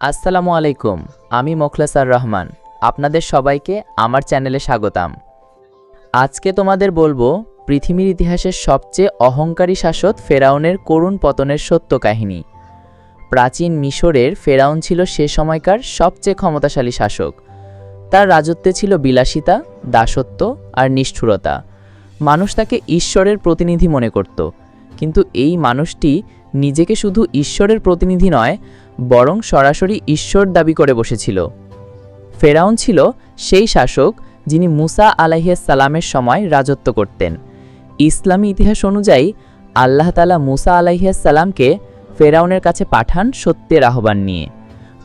আসসালামু আলাইকুম, আমি মোখলেসার রহমান। আপনাদের সবাইকে আমার চ্যানেলে স্বাগতাম। আজকে তোমাদের বলব, পৃথিবীর ইতিহাসের সবচেয়ে অহংকারী শাসক ফেরাউনের করুণ পতনের সত্য কাহিনী। প্রাচীন মিশরের ফেরাউন ছিল সে সময়কার সবচেয়ে ক্ষমতাশালী শাসক। তার রাজত্বে ছিল বিলাসিতা, দাসত্ব আর নিষ্ঠুরতা। মানুষ তাকে ঈশ্বরের প্রতিনিধি মনে করত। কিন্তু এই মানুষটি নিজেকে শুধু ঈশ্বরের প্রতিনিধি নয়, বরং সরাসরি ঈশ্বর দাবি করে বসেছিল। ফেরাউন ছিল সেই শাসক যিনি মুসা সালামের সময় রাজত্ব করতেন। ইসলামী ইতিহাস অনুযায়ী, আল্লাহ তালা মুসা সালামকে ফেরাউনের কাছে পাঠান সত্যের আহ্বান নিয়ে।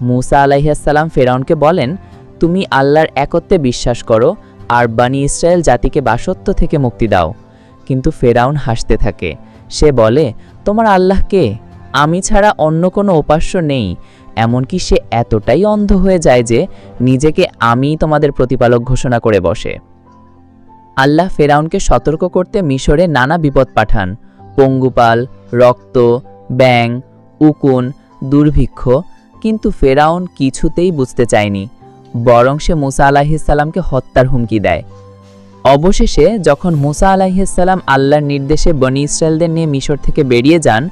মুসা সালাম ফেরাউনকে বলেন, তুমি আল্লাহর একত্বে বিশ্বাস করো, আর বানি ইসরায়েল জাতিকে বাসত্ব থেকে মুক্তি দাও। কিন্তু ফেরাউন হাসতে থাকে। সে বলে, তোমার আল্লাহ কে? আমি ছাড়া অন্য কোনো উপাস্য নেই। এমনকি সে এতটাই অন্ধ হয়ে যায় যে নিজেকে আমিই তোমাদের প্রতিপালক ঘোষণা করে বসে। আল্লাহ ফেরাউনকে সতর্ক করতে মিশরে নানা বিপদ পাঠান। পঙ্গুপাল, রক্ত, ব্যাং, উকুন, দুর্ভিক্ষ। কিন্তু ফেরাউন কিছুতেই বুঝতে চায়নি। বরং সে মুসা আলাহিসাল্লামকে হত্যার হুমকি দেয়। অবশেষে যখন মুসা আলাহিসাল্লাম আল্লাহর নির্দেশে বনি ইসরায়েলদের নিয়ে মিশর থেকে বেরিয়ে যান,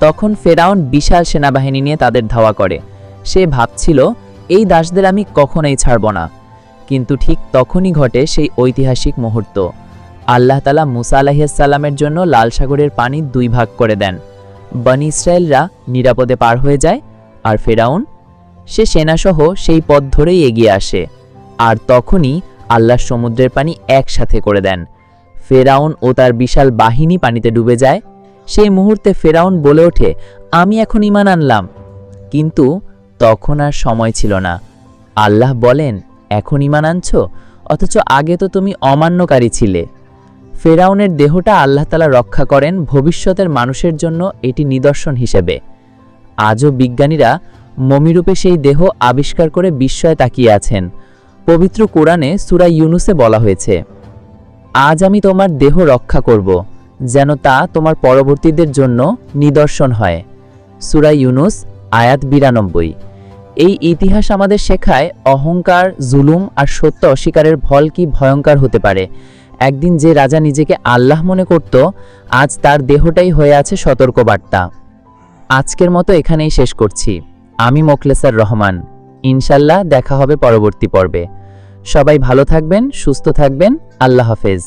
তখন ফেরাউন বিশাল সেনাবাহিনী নিয়ে তাদের ধাওয়া করে। সে ভাবছিল, এই দাসদের আমি কখনোই ছাড়ব না। কিন্তু ঠিক তখনই ঘটে সেই ঐতিহাসিক মুহূর্ত। আল্লাহ তালা মুসা আলাহিসাল্লামের জন্য লাল সাগরের পানি দুই ভাগ করে দেন। বনি ইসরায়েলরা নিরাপদে পার হয়ে যায়, আর ফেরাউন, সে সেনাসহ সেই পথ ধরেই এগিয়ে আসে। আর তখনই আল্লাহ সমুদ্রের পানি একসাথে করে দেন। ফেরাউন ও তার বিশাল বাহিনী পানিতে ডুবে যায়। সেই মুহূর্তে ফেরাউন বলে ওঠে, আমি এখন ইমান আনলাম। কিন্তু তখন আর সময় ছিল না। আল্লাহ বলেন, এখন ইমান আনছ? অথচ আগে তো তুমি অমান্যকারী ছিলে। ফেরাউনের দেহটা আল্লাহ তালা রক্ষা করেন ভবিষ্যতের মানুষের জন্য এটি নিদর্শন হিসেবে। আজও বিজ্ঞানীরা মমিরূপে সেই দেহ আবিষ্কার করে বিস্ময়ে তাকিয়ে আছেন। পবিত্র কোরআনে সুরা ইউনুসে বলা হয়েছে, আজ আমি তোমার দেহ রক্ষা করব, যেন তা তোমার পরবর্তীদের জন্য নিদর্শন হয়। সুরা ইউনুস, আয়াত বিরানব্বই। এই ইতিহাস আমাদের শেখায় অহংকার, জুলুম আর সত্য অস্বীকারের ফল কি ভয়ঙ্কর হতে পারে। একদিন যে রাজা নিজেকে আল্লাহ মনে করত, আজ তার দেহটাই হয়ে আছে সতর্কবার্তা। আজকের মতো এখানেই শেষ করছি। আমি মোখলেসার রহমান। ইনশাল্লাহ দেখা হবে পরবর্তী পর্বে। সবাই ভালো থাকবেন সুস্থ থাকবেন। আল্লাহ হাফেজ।